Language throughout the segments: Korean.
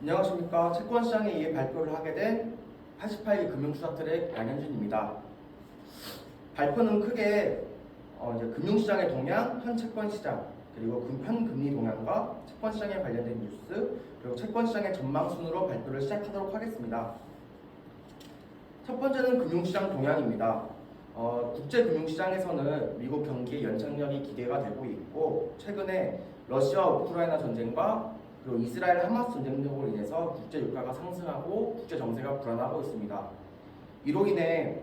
안녕하십니까. 채권시장에 의해 발표를 하게 된 88기 금융투자트랙 양현준입니다. 발표는 크게 어, 이제 금융시장의 동향, 현 채권시장, 그리고 금- 현 금리 동향과 채권시장에 관련된 뉴스, 그리고 채권시장의 전망 순으로 발표를 시작하도록 하겠습니다. 첫 번째는 금융시장 동향입니다. 어, 국제금융시장에서는 미국 경기의 연착력이 기대가 되고 있고 최근에 러시아 우크라이나 전쟁과 그리고 이스라엘 하마스 전쟁 등으로 인해서 국제 유가가 상승하고 국제 정세가 불안하고 있습니다. 이로 인해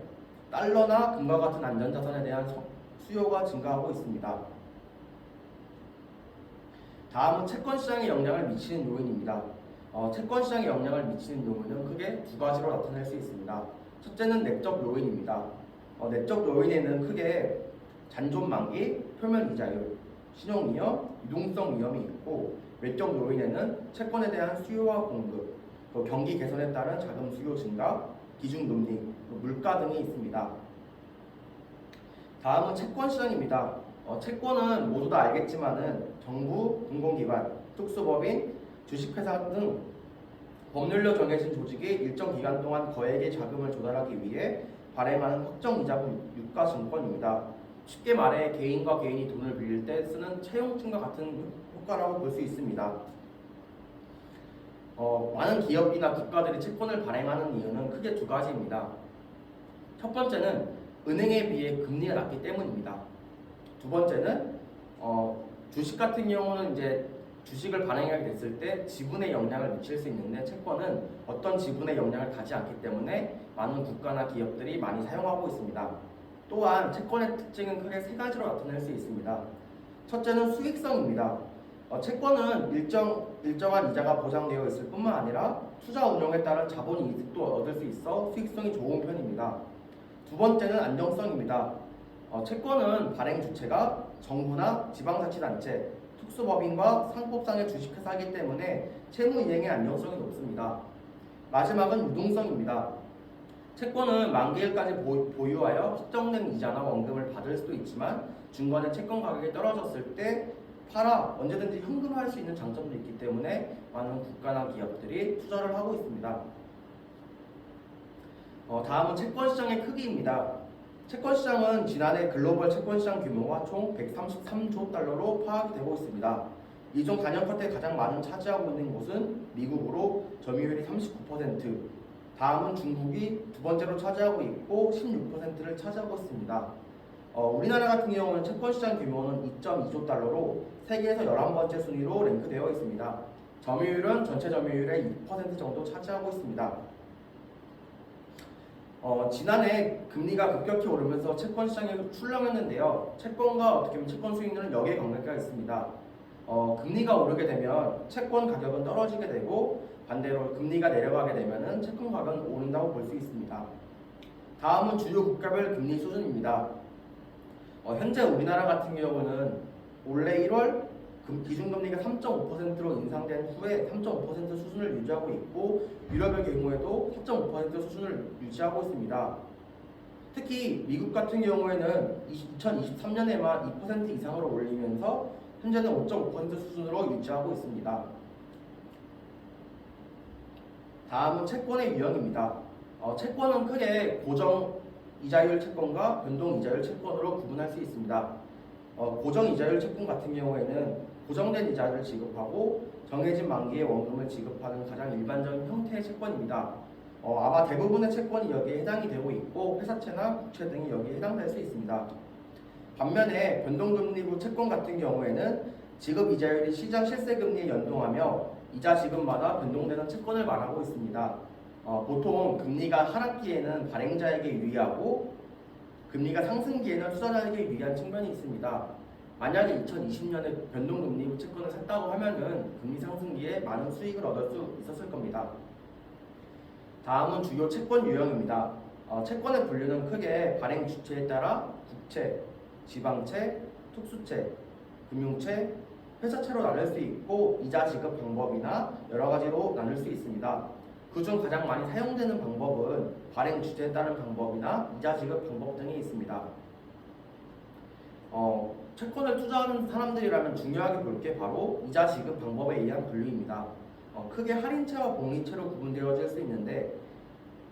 달러나 금과 같은 안전 자산에 대한 서- 수요가 증가하고 있습니다. 다음은 채권 시장에 영향을 미치는 요인입니다. 어, 채권 시장에 영향을 미치는 요인은 크게 두 가지로 나타낼 수 있습니다. 첫째는 내적 요인입니다. 어, 내적 요인에는 크게 잔존 만기, 표면 이자율, 신용 위험, 유동성 위험이 있고 외적 요인에는 채권에 대한 수요와 공급, 또 경기 개선에 따른 자금 수요 증가, 기준 금리, 또 물가 등이 있습니다. 다음은 채권 시장입니다. 어, 채권은 모두 다 알겠지만은 정부, 공공기관, 특수법인, 주식회사 등 법률로 정해진 조직이 일정 기간 동안 거액의 자금을 조달하기 위해 발행하는 확정 이자금 유가 증권입니다. 쉽게 말해 개인과 개인이 돈을 빌릴 때 쓰는 채용증과 같은 효과라고 볼 수 있습니다. 어, 많은 기업이나 국가들이 채권을 발행하는 이유는 크게 두 가지입니다. 첫 번째는 은행에 비해 금리가 낮기 때문입니다. 두 번째는 어, 주식 같은 경우는 이제 주식을 발행하게 됐을 때 지분에 영향을 미칠 수 있는데 채권은 어떤 지분에 영향을 가지 않기 때문에 많은 국가나 기업들이 많이 사용하고 있습니다. 또한 채권의 특징은 크게 세 가지로 나타낼 수 있습니다. 첫째는 수익성입니다. 어, 채권은 일정, 일정한 이자가 보장되어 있을 뿐만 아니라 투자 운용에 따른 자본 이득도 얻을 수 있어 수익성이 좋은 편입니다. 두 번째는 안정성입니다. 어, 채권은 발행 주체가 정부나 지방자치단체, 특수법인과 상법상의 주식회사이기 때문에 채무 이행의 안정성이 높습니다. 마지막은 유동성입니다. 채권은 만기일까지 보- 보유하여 확정된 이자나 원금을 받을 수도 있지만 중간에 채권 가격이 떨어졌을 때 팔아 언제든지 현금화할 수 있는 장점도 있기 때문에 많은 국가나 기업들이 투자를 하고 있습니다. 어, 다음은 채권 시장의 크기입니다. 채권 시장은 지난해 글로벌 채권 시장 규모가 총 133조 달러로 파악이 되고 있습니다. 이중 단연 컷에 가장 많은 차지하고 있는 곳은 미국으로 점유율이 39%, 다음은 중국이 두 번째로 차지하고 있고 16%를 차지하고 있습니다. 어, 우리나라 같은 경우는 채권 시장 규모는 2.2조 달러로 세계에서 11번째 순위로 랭크되어 있습니다. 점유율은 전체 점유율의 2% 정도 차지하고 있습니다. 어, 지난해 금리가 급격히 오르면서 채권 시장이 출렁였는데요. 채권과 어떻게 보면 채권 수익률은 여기에 관계가 있습니다. 어, 금리가 오르게 되면 채권 가격은 떨어지게 되고 반대로 금리가 내려가게 되면은 채권 가격은 오른다고 볼 수 있습니다. 다음은 주요 국가별 금리 수준입니다. 어, 현재 우리나라 같은 경우는 올해 1월 금- 기준금리가 3.5%로 인상된 후에 3.5% 수준을 유지하고 있고 유럽의 경우에도 4.5% 수준을 유지하고 있습니다. 특히 미국 같은 경우에는 2023년에만 2% 이상으로 올리면서 현재는 5.5% 수준으로 유지하고 있습니다. 다음은 채권의 유형입니다. 어, 채권은 크게 고정 이자율 채권과 변동 이자율 채권으로 구분할 수 있습니다. 어, 고정 이자율 채권 같은 경우에는 고정된 이자를 지급하고 정해진 만기의 원금을 지급하는 가장 일반적인 형태의 채권입니다. 어, 아마 대부분의 채권이 여기에 해당이 되고 있고 회사채나 국채 등이 여기에 해당될 수 있습니다. 반면에 변동금리부 채권 같은 경우에는 지급 이자율이 시장 실세금리에 연동하며 이자 지급마다 변동되는 채권을 말하고 있습니다. 어, 보통 금리가 하락기에는 발행자에게 유리하고 금리가 상승기에는 투자자에게 유리한 측면이 있습니다. 만약에 2020년에 변동금리부 채권을 샀다고 하면은 금리 상승기에 많은 수익을 얻을 수 있었을 겁니다. 다음은 주요 채권 유형입니다. 어, 채권의 분류는 크게 발행 주체에 따라 국채, 지방채, 특수채, 금융채, 회사채로 나눌 수 있고 이자 지급 방법이나 여러 가지로 나눌 수 있습니다. 그중 가장 많이 사용되는 방법은 발행 주제에 따른 방법이나 이자 지급 방법 등이 있습니다. 어, 채권을 투자하는 사람들이라면 중요하게 볼 게 바로 이자 지급 방법에 의한 분류입니다. 어, 크게 할인채와 복리채로 구분되어질 수 있는데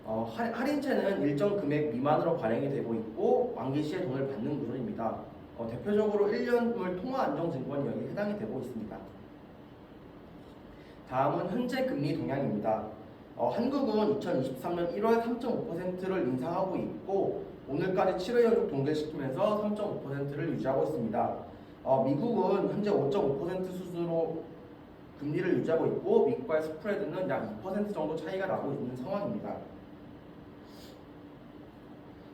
어, 할- 할인채는 일정 금액 미만으로 발행이 되고 있고 만기 시에 돈을 받는 구조입니다. 어, 대표적으로 1년물 통화안정증권이 여기 해당이 되고 있습니다. 다음은 현재 금리 동향입니다. 어, 한국은 2023년 1월 3.5%를 인상하고 있고 오늘까지 7회 연속 동결시키면서 3.5%를 유지하고 있습니다. 어, 미국은 현재 5.5% 수준으로 금리를 유지하고 있고 미국과의 스프레드는 약 2% 정도 차이가 나고 있는 상황입니다.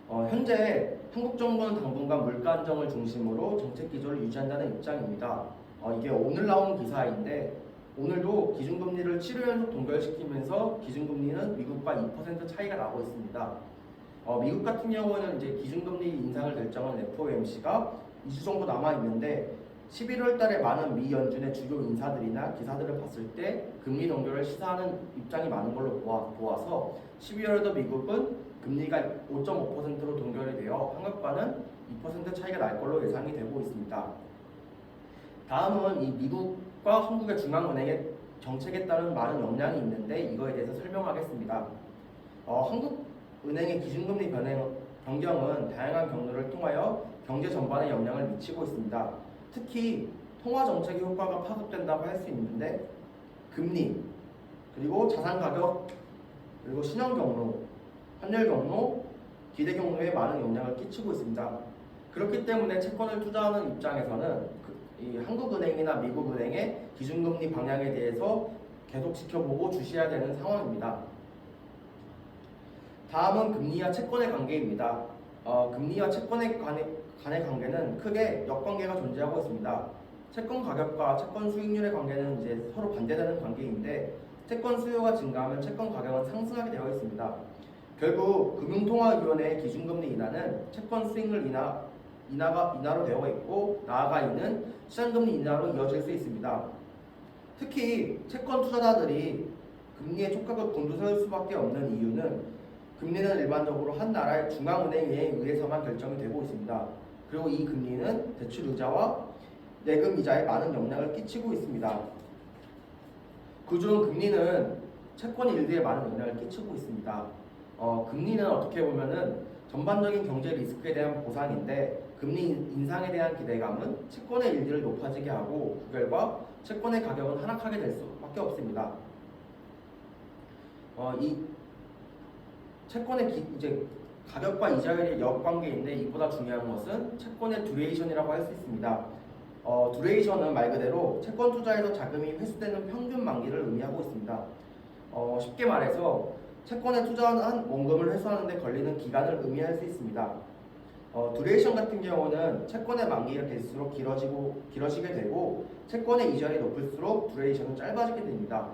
어, 현재 한국 정부는 당분간 물가 안정을 중심으로 정책 기조를 유지한다는 입장입니다. 어, 이게 오늘 나온 기사인데 오늘도 기준금리를 7일 연속 동결시키면서 기준금리는 미국과 2% 차이가 나고 있습니다. 어, 미국 같은 경우는 이제 기준금리 인상을 결정한 FOMC가 2주 정도 남아 있는데 11월 달에 많은 미 연준의 주요 인사들이나 기사들을 봤을 때 금리 동결을 시사하는 입장이 많은 걸로 보아, 보아서 12월에도 미국은 금리가 5.5%로 동결이 되어 한국과는 2% 차이가 날 걸로 예상이 되고 있습니다. 다음은 이 미국 과 한국의 중앙은행의 정책에 따른 많은 영향이 있는데 이거에 대해서 설명하겠습니다. 어, 한국은행의 기준금리 변행, 변경은 다양한 경로를 통하여 경제 전반에 영향을 미치고 있습니다. 특히 통화 정책의 효과가 파급된다고 할 수 있는데 금리 그리고 자산 가격 그리고 신용 경로, 환율 경로, 기대 경로에 많은 영향을 끼치고 있습니다. 그렇기 때문에 채권을 투자하는 입장에서는 그, 이 한국은행이나 미국은행의 기준금리 방향에 대해서 계속 지켜보고 주시해야 되는 상황입니다. 다음은 금리와 채권의 관계입니다. 어, 금리와 채권의 간의, 간의 관계는 크게 역관계가 존재하고 있습니다. 채권 가격과 채권 수익률의 관계는 이제 서로 반대되는 관계인데 채권 수요가 증가하면 채권 가격은 상승하게 되어 있습니다. 결국 금융통화위원회의 기준금리 인하는 채권 수익률 인하, 인하가 인하로 되어 있고 나아가 있는 시장금리 인하로 이어질 수 있습니다. 특히 채권 투자자들이 금리의 촉각을 곤두세울 수밖에 없는 이유는 금리는 일반적으로 한 나라의 중앙은행에 의해서만 결정이 되고 있습니다. 그리고 이 금리는 대출 이자와 예금 이자에 많은 영향을 끼치고 있습니다. 그중 금리는 채권 일대에 많은 영향을 끼치고 있습니다. 어, 금리는 어떻게 보면은 전반적인 경제 리스크에 대한 보상인데 금리 인상에 대한 기대감은 채권의 일들을 높아지게 하고 그 결과 채권의 가격은 하락하게 될 수밖에 없습니다. 어, 이 채권의 기, 이제 가격과 이자율의 역관계인데 이보다 중요한 것은 채권의 듀레이션이라고 할 수 있습니다. 어, 듀레이션은 말 그대로 채권 투자에서 자금이 회수되는 평균 만기를 의미하고 있습니다. 어, 쉽게 말해서 채권에 투자한 원금을 회수하는데 걸리는 기간을 의미할 수 있습니다. 어, 듀레이션 같은 경우는 채권의 만기가 될수록 길어지고 길어지게 되고 채권의 이자율이 높을수록 듀레이션은 짧아지게 됩니다.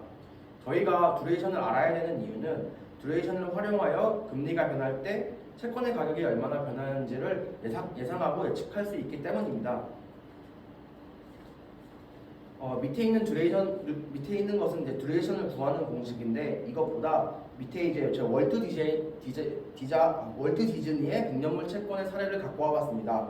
저희가 듀레이션을 알아야 되는 이유는 듀레이션을 활용하여 금리가 변할 때 채권의 가격이 얼마나 변하는지를 예상, 예상하고 예측할 수 있기 때문입니다. 어, 밑에 있는 듀레이션 밑에 있는 것은 이제 듀레이션을 구하는 공식인데 이것보다 밑에 이제 저 월트 디제, 디제, 디자 월트 디즈니의 백년물 채권의 사례를 갖고 와봤습니다.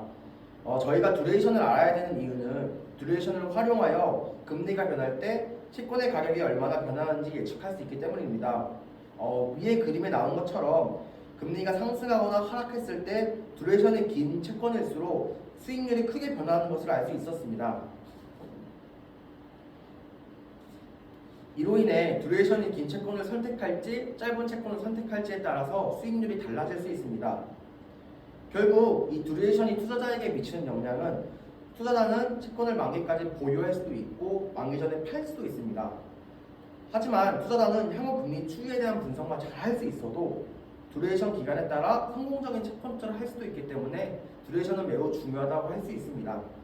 어, 저희가 듀레이션을 알아야 되는 이유는 듀레이션을 활용하여 금리가 변할 때 채권의 가격이 얼마나 변하는지 예측할 수 있기 때문입니다. 어, 위에 그림에 나온 것처럼 금리가 상승하거나 하락했을 때 듀레이션이 긴 채권일수록 수익률이 크게 변하는 것을 알 수 있었습니다. 이로 인해 듀레이션이 긴 채권을 선택할지 짧은 채권을 선택할지에 따라서 수익률이 달라질 수 있습니다. 결국 이 듀레이션이 투자자에게 미치는 영향은 투자자는 채권을 만기까지 보유할 수도 있고 만기 전에 팔 수도 있습니다. 하지만 투자자는 향후 금리 추이에 대한 분석만 잘 할 수 있어도 듀레이션 기간에 따라 성공적인 채권 투자를 할 수도 있기 때문에 듀레이션은 매우 중요하다고 할 수 있습니다.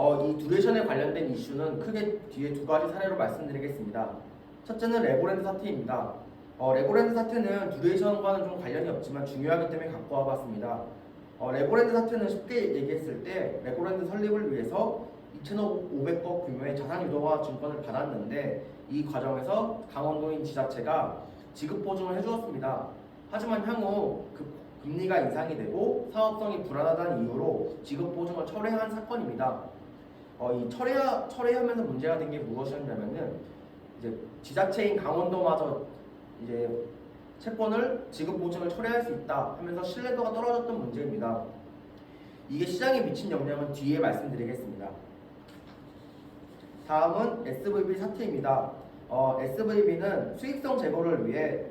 어, 이 듀레이션에 관련된 이슈는 크게 뒤에 두 가지 사례로 말씀드리겠습니다. 첫째는 레고랜드 사태입니다. 어, 레고랜드 사태는 듀레이션과는 좀 관련이 없지만 중요하기 때문에 갖고 와봤습니다. 어, 레고랜드 사태는 쉽게 얘기했을 때 레고랜드 설립을 위해서 2,500억 규모의 자산 유도화 증권을 받았는데 이 과정에서 강원도인 지자체가 지급 보증을 해주었습니다. 하지만 향후 그 금리가 인상이 되고 사업성이 불안하다는 이유로 지급 보증을 철회한 사건입니다. 어, 이 철회 철회하면서 문제가 된 게 무엇이었냐면은 이제 지자체인 강원도마저 이제 채권을 지급 보증을 철회할 수 있다 하면서 신뢰도가 떨어졌던 문제입니다. 이게 시장에 미친 영향은 뒤에 말씀드리겠습니다. 다음은 SVB 사태입니다. 어, SVB는 수익성 제고를 위해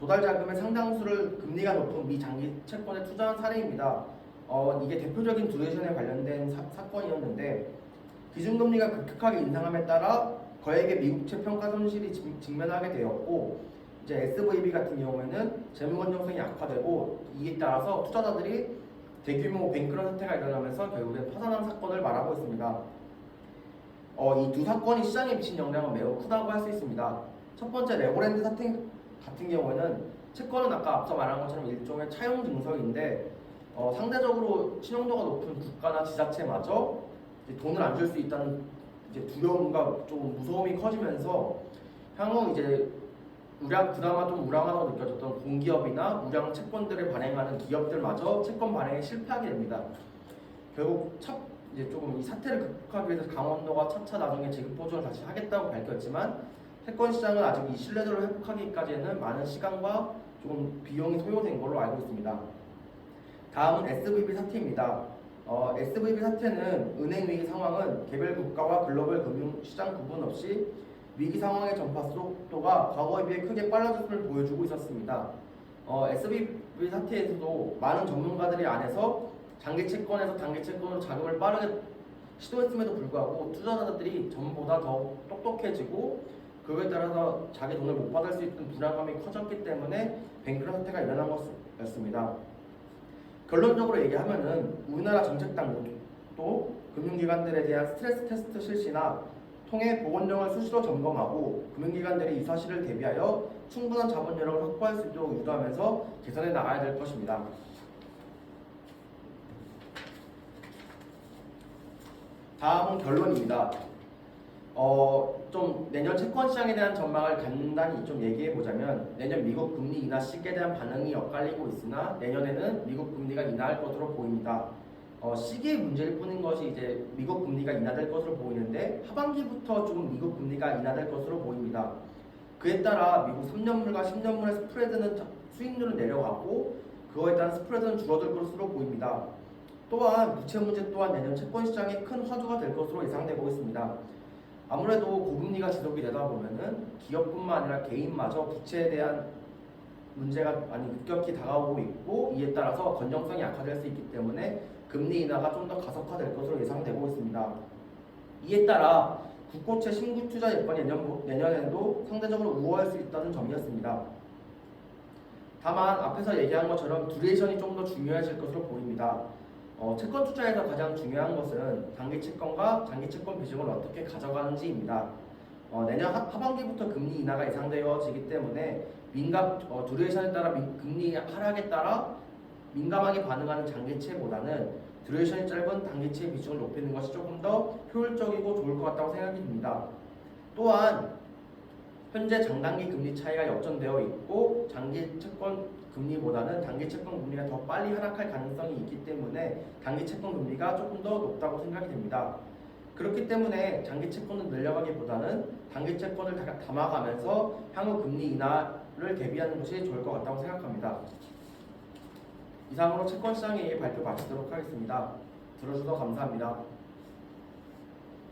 조달 자금의 상당수를 금리가 높은 미장기 채권에 투자한 사례입니다. 어, 이게 대표적인 두레이션에 관련된 사, 건이었는데 기준금리가 급격하게 인상함에 따라 거액의 미국채 평가 손실이 직- 직면하게 되었고 이제 SVB 같은 경우에는 재무 건전성이 악화되고 이에 따라서 투자자들이 대규모 뱅크런 사태가 일어나면서 결국엔 파산한 사건을 말하고 있습니다. 어, 이 두 사건이 시장에 미친 영향은 매우 크다고 할 수 있습니다. 첫 번째 레고랜드 사태 같은 경우에는 채권은 아까 앞서 말한 것처럼 일종의 차용 증서인데 어, 상대적으로 신용도가 높은 국가나 지자체마저 돈을 안 줄 수 있다는 이제 두려움과 좀 무서움이 커지면서 향후 이제 우량 그나마 좀 우량하다고 느껴졌던 공기업이나 우량 채권들을 발행하는 기업들마저 채권 발행에 실패하게 됩니다. 결국 첫 이제 조금 이 사태를 극복하기 위해서 강원도가 차차 나중에 지급 보조를 다시 하겠다고 밝혔지만 채권 시장은 아직 이 신뢰도를 회복하기까지는 많은 시간과 조금 비용이 소요된 걸로 알고 있습니다. 다음은 SVB 사태입니다. 어, SVB 사태는 은행 위기 상황은 개별 국가와 글로벌 금융 시장 구분 없이 위기 상황의 전파 속도가 과거에 비해 크게 빨라졌음을 보여주고 있었습니다. 어, SVB 사태에서도 많은 전문가들이 안에서 장기 채권에서 단기 채권으로 자금을 빠르게 시도했음에도 불구하고 투자자들이 전보다 더 똑똑해지고 그거에 따라서 자기 돈을 못 받을 수 있는 불안감이 커졌기 때문에 뱅크런 사태가 일어난 것이었습니다. 결론적으로 얘기하면은 우리나라 정책 당국도 금융기관들에 대한 스트레스 테스트 실시나 통해 보건령을 수시로 점검하고 금융기관들이 이 사실을 대비하여 충분한 자본 여력을 확보할 수 있도록 유도하면서 개선해 나가야 될 것입니다. 다음은 결론입니다. 어, 좀 내년 채권 시장에 대한 전망을 간단히 좀 얘기해 보자면 내년 미국 금리 인하 시기에 대한 반응이 엇갈리고 있으나 내년에는 미국 금리가 인하할 것으로 보입니다. 어, 시기의 문제일 뿐인 것이 이제 미국 금리가 인하될 것으로 보이는데 하반기부터 좀 미국 금리가 인하될 것으로 보입니다. 그에 따라 미국 3년물과 10년물의 스프레드는 자- 수익률은 내려가고 그거에 따른 스프레드는 줄어들 것으로 보입니다. 또한 부채 문제 또한 내년 채권 시장에 큰 화두가 될 것으로 예상되고 있습니다. 아무래도 고금리가 지속이 되다 보면은 기업뿐만 아니라 개인마저 부채에 대한 문제가 많이 급격히 다가오고 있고 이에 따라서 건전성이 약화될 수 있기 때문에 금리 인하가 좀 더 가속화될 것으로 예상되고 있습니다. 이에 따라 국고채 신규 투자 여건이 내년, 내년에도 상대적으로 우호할 수 있다는 점이었습니다. 다만 앞에서 얘기한 것처럼 듀레이션이 좀 더 중요해질 것으로 보입니다. 어, 채권 투자에서 가장 중요한 것은 단기 채권과 장기 채권 비중을 어떻게 가져가는지입니다. 어, 내년 하, 하반기부터 금리 인하가 예상되어지기 때문에 민감 어, 듀레이션에 따라 민- 금리 하락에 따라 민감하게 반응하는 장기채보다는 듀레이션이 짧은 단기채 비중을 높이는 것이 조금 더 효율적이고 좋을 것 같다고 생각이 듭니다. 또한 현재 장단기 금리 차이가 역전되어 있고 장기 채권 금리보다는 단기 채권 금리가 더 빨리 하락할 가능성이 있기 때문에 단기 채권 금리가 조금 더 높다고 생각이 됩니다. 그렇기 때문에 장기 채권을 늘려가기보다는 단기 채권을 다- 담아가면서 향후 금리 인하를 대비하는 것이 좋을 것 같다고 생각합니다. 이상으로 채권 시장의 발표 마치도록 하겠습니다. 들어주셔서 감사합니다.